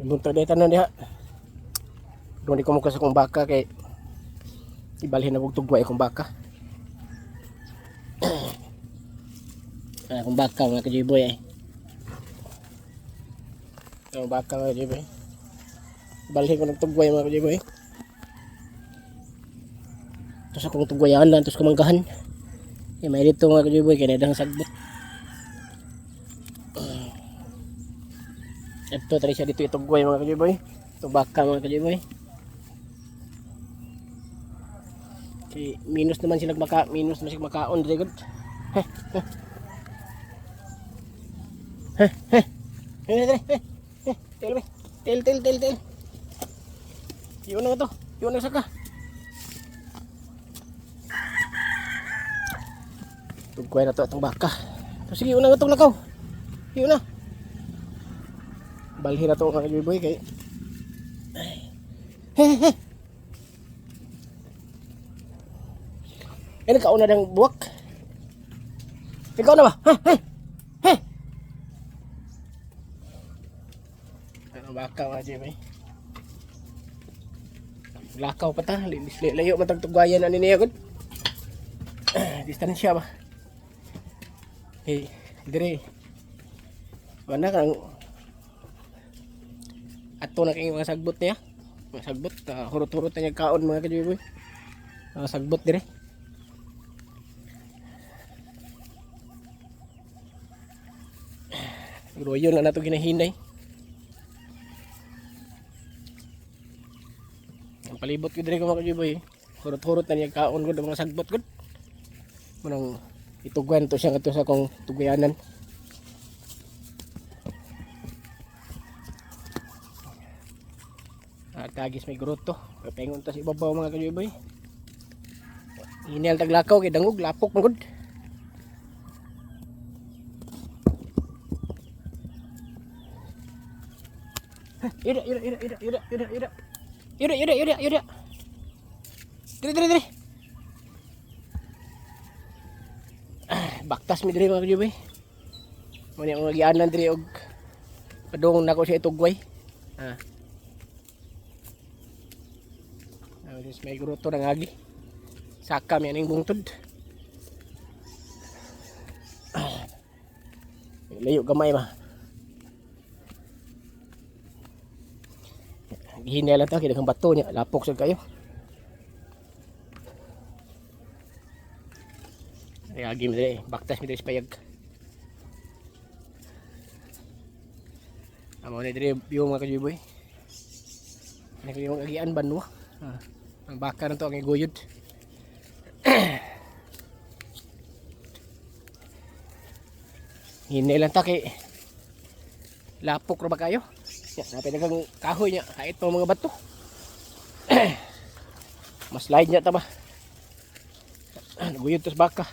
Bunta dito na diha. Doon di ko mukha sa kong baka kay ibalhin na bugtog wa akong baka. Ay, akong baka mga kajiboy eh. Akong baka mga kajiboy. Ibalhin ko ng tugway mga kajiboy. Tapos akong tugwayan lang, tapos kumanggahan. Eh, may dito mga kajiboy, kaya nadang sagbot. Ito, tali siya dito itugway mga kajiboy. Ito baka mga kajiboy. Okay, minus naman sila maka minus naman sila makaon very good. Heh. Heh. Heh. Heh. Heh. Heh. Heh. Tel. Tel tel tel. Yun na to. Yun na saka. Tugway na to itong baka. So, sige, yun na itong lakaw. Yun na. Balhin na to mga kajiboy kay. Heh. Heh. Eh, nagkauna ng buwak. Ikaw na ba? Ha? Ha? Ha? Ano baka mga Jimmy? Lakaw pa ta. Layo matag tugayan ani niya gud. Distansya ba? Hey, dire. Wala kang ato na kay mga sagbot niya. Mga sagbot, uh, hurot-hurot na niya kaon mga kajiboy. Mga sagbot dire. Pero yun na nato ginahinay. Ang palibot ko dire ko mga kajiboy. Hurot-hurot na niya kaon ko mga sagbot ko. Manang itugwan to siya kato sa kong tuguyanan. At tagis may gruto. Kapengon ta sa ibabaw mga kajiboy. Inel taglakaw kay dangog lapok magod. Ira, ira, ira, ira, ira, ira, ira. Ira, ira, ira, ira. Dire, dire, dire. Ah, Baktas mi dire mga kajuboy. Muna yung nagyanan dire og padung nako siya itugway. Ah. This may gruto ng agi. Saka mi aning bungtod. Ah. Layo gamay ma. Gihinay lang ta kaya kang bato niya lapok sa kayo. Ay agi mi dire, baktas dire sa payag. Amo na dire yung mga kajiboy. Ano yung agian banwa. Ah, ang baka na to ang iguyod. Hinay lang ta kay lapok ra ba kayo? Ya, napay nagang kahoy niya, kahit pa mga bato. Mas light niya ta ba? Naguyod to sa baka.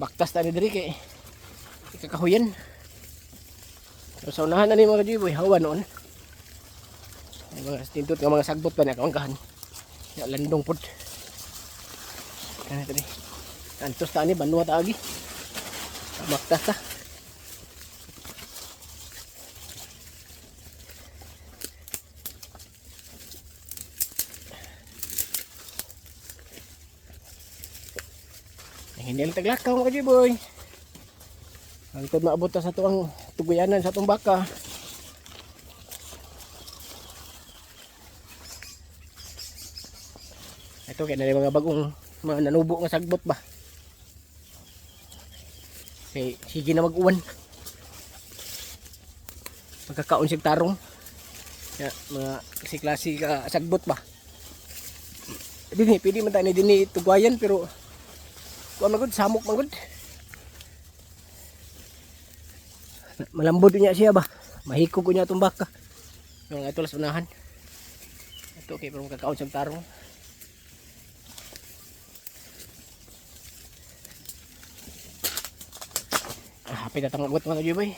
Baktas tani diri kay ikakahuyan. Pero sa unahan na ni mga jiboy, hawa noon. Ay mga stindot nga mga sagbot pa na kawangkahan. Ya landong pod. Kana tani. Antos ta ni banwa ta agi. Baktas ta. Hindi lang taglakaw mga kajiboy. Ang ikot maabot ta sa tuang tuguyanan sa itong baka. Ito kaya na mga bagong mga nanubo nga sagbot ba. Kay sige na mag-uwan. Magkakaon sig tarong. Ya, mga klase-klase ka sagbot ba. Dini, pwede man tayo ni dini tuguyan pero Kuha magod, samok magod. Malambod niya siya ba? Mahiko ko niya itong baka. Yung ito las unahan. Ito kay parang kakaon sa tarong. Hapit na tangagot mga kajuboy.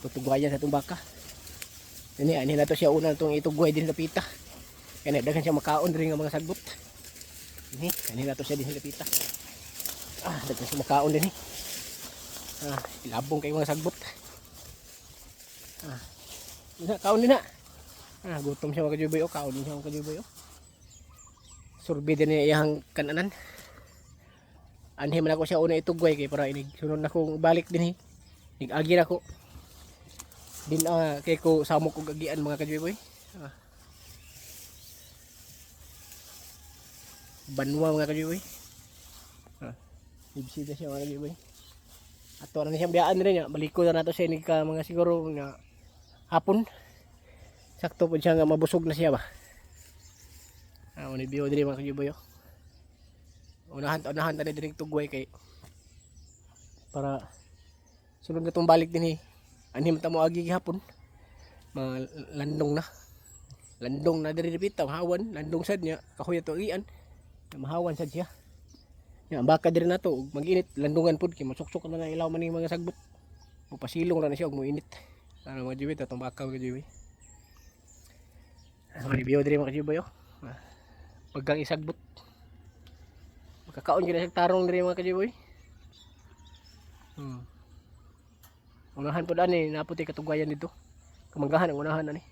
Tutugwayan sa itong baka. Ini, ani na to siya una itong itugway din sa pita. Kaya nagdagan siya makaon rin ng mga sagbot. Ini, kanina to siya din hilapita. Ah, dagdag sa makaon din eh. Ah, ilabong kay mga sagbot. Ah. Dina, kaon din na. Ah, gutom siya mga kajuboy. Oh, kaon din siya mga kajuboy. Oh. Surbi din niya iyang kananan. Anhi man ako siya una itugway kay para inig sunod na kong balik din eh. Nig-agi na ko. Din ah, kay ko samok kog agian mga kajuboy. Ah. Banwa mga kajuboy. Ah. Ibsida siya mga kajuboy. Ato na siyang biyaan rin niya. Baliko na nato siya ni ka mga siguro nga hapon. Sakto po siya nga mabusog na siya ba. Ah, mo ni biyo diri mga kajuboy. oh. Unahan unahan tani diri tugway kay para sunod na tong balik din eh. Anhim ta mo agi gihapon. Mga landong na. Landong na diri bitaw hawan, landong sad niya kahoy to ian. Mahawan sad siya. Ya, baka diri nato ug mag-init landungan pud kay masuksok na na ilaw man mga sagbot. Mupasilong ra na siya ug muinit. Ano mga jiwi tatong bakaw ka jiwi. Ano ni biyo diri mga jiwi yo. Pagkang isagbot. Makakaon gyud sa tarong diri mga kajiboy. Hmm. Unahan pud ani naputi katugwayan dito. Kamanggahan ang unahan ani.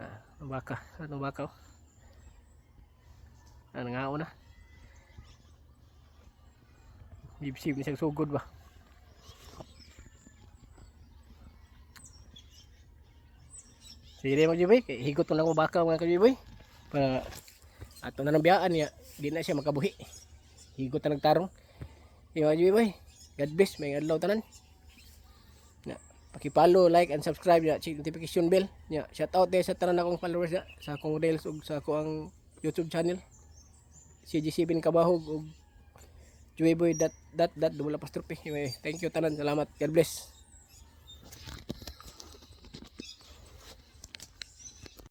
Ah, ang baka, atong baka. oh. Ah, nangaon na. Ibsib ni siyang sugod ba? Sige mga kajiboy, higot ko lang ko baka mga kajiboy. Para ato na nang biyaan niya, di na siya makabuhi. Higot na nagtarong. Yung mga God bless, may adlaw tanan. Na, paki-follow, like, and subscribe ya, check notification bell. Ya, shout out sa tanan akong followers ya, sa akong reels ug sa akong YouTube channel. CG7 Kabahog ug Joyboy dot dot dot double apostrophe. Thank you tanan. Salamat. God bless.